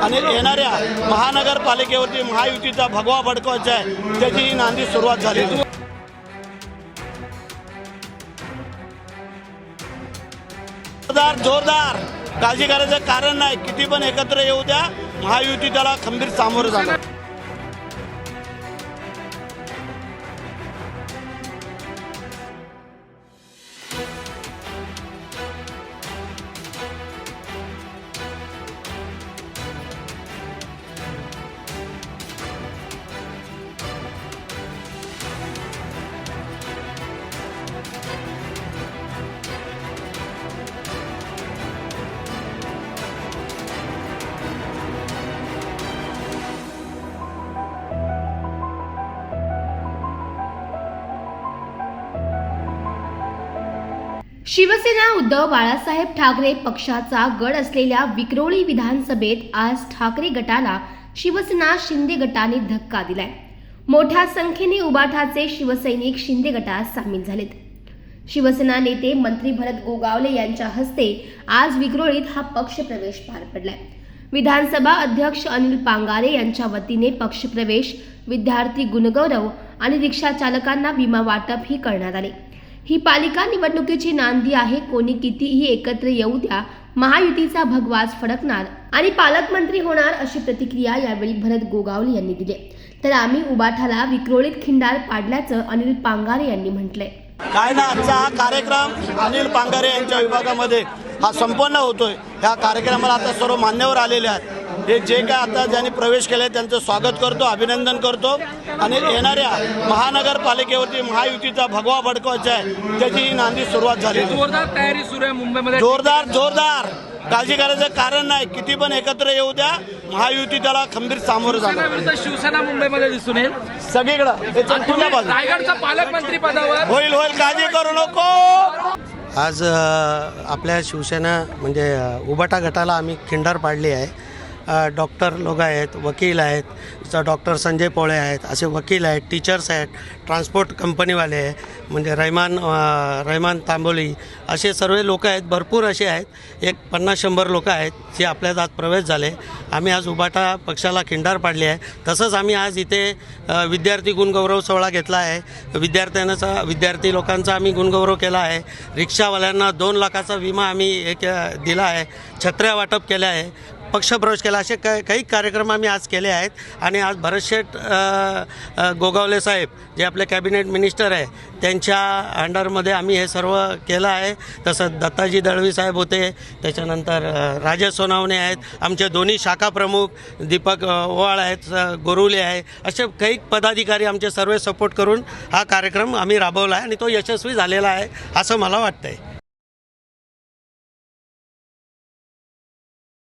आणि येणाऱ्या महानगरपालिकेवरती महायुतीचा भगवा भडकवायचा आहे त्याची ही नांदी सुरुवात झाली जोरदार जोरदार. काळजी करायचं कारण नाही. किती पण एकत्र येऊ द्या महायुती त्याला खंबीर सामोरं जाणार. शिवसेना उद्धव बाळासाहेब ठाकरे पक्षाचा गड असलेल्या विक्रोळी विधानसभेत आज ठाकरे गटाला शिवसेना शिंदे गटाने धक्का दिलाय. मोठ्या संख्येने उबाठाचे शिवसैनिक शिंदे गटात सामील झालेत. शिवसेना नेते मंत्री भरत गोगावले यांच्या हस्ते आज विक्रोळीत हा पक्षप्रवेश पार पडलाय. विधानसभा अध्यक्ष अनिल पांगारे यांच्या वतीने पक्षप्रवेश विद्यार्थी गुणगौरव आणि रिक्षा चालकांना विमा वाटप ही करण्यात आले. ही पालिका निवडणुकीची नांदी आहे. कोणी कितीही एकत्र येऊ द्या महायुतीचा भगवास फडकणार आणि पालकमंत्री होणार अशी प्रतिक्रिया यावेळी भरत गोगावले यांनी दिली. तर आम्ही उबाठाला विक्रोळीत खिंडार पाडल्याचं अनिल पांगारे यांनी म्हटलंय. काय ना आजचा हा कार्यक्रम अनिल पांगारे यांच्या विभागामध्ये हा संपन्न होतोय. ह्या कार्यक्रमाला आता सर्व मान्यवर आलेले आहेत. हे जे काय आता ज्यांनी प्रवेश केले त्यांचं स्वागत करतो अभिनंदन करतो. आणि येणाऱ्या महानगरपालिकेवरती महायुतीचा भगवा भडकवायचा आहे त्याची ही नांदी सुरुवात आहे. जोरदार तयारी सुरू आहे मुंबईमध्ये. जोरदार जोरदार. काळजी करायचं कारण नाही. किती पण एकत्र येऊ द्या महायुती त्याला खंबीर सामोरं जाणार. शिवसेना मुंबईमध्ये दिसून येईल. सगळीकडं. हे बाजू रायगडच्या पालकमंत्री पदावर होईल होईल. काळजी करू नको. आज अ, आपल्या शिवसेना म्हणजे अ, उबाटा गटाला आम्ही खिंडार पाडली आहे. डॉक्टर लोक आहेत वकील आहेत डॉक्टर संजय पोळे आहेत असे वकील आहेत टीचर्स आहेत ट्रान्सपोर्ट कंपनीवाले आहे म्हणजे रहमान अ, रहमान तांबोली असे सर्व लोक आहेत भरपूर असे आहेत एक पन्नास शंभर लोक आहेत जे आपल्यात आज प्रवेश झाले. आम्ही आज उबाटा पक्षाला खिंडार पाडली आहे. तसंच आम्ही आज इथे विद्यार्थी गुणगौरव सोहळा घेतला आहे. विद्यार्थ्यांचा विद्यार्थी लोकांचा आम्ही गुणगौरव केला आहे. रिक्षावाल्यांना दोन लाखाचा विमा आम्ही एक दिला आहे. छत्र्या वाटप केल्या आहे. पक्षप्रवेश केला. असे काही काही कार्यक्रम आम्ही आज केले आहेत. आणि आज भरतशेठ गोगावले साहेब जे आपले कॅबिनेट मिनिस्टर आहे त्यांच्या अंडरमध्ये आम्ही हे सर्व केलं आहे. तसं दत्ताजी दळवी साहेब होते. त्याच्यानंतर अ, राजेश सोनावणे आहेत. आमचे दोन्ही शाखा प्रमुख दीपक ओवाळ आहेत गोरुले आहे. असे काही पदाधिकारी आमचे सर्व सपोर्ट करून हा कार्यक्रम आम्ही राबवला आहे आणि तो यशस्वी झालेला आहे असं मला वाटतं आहे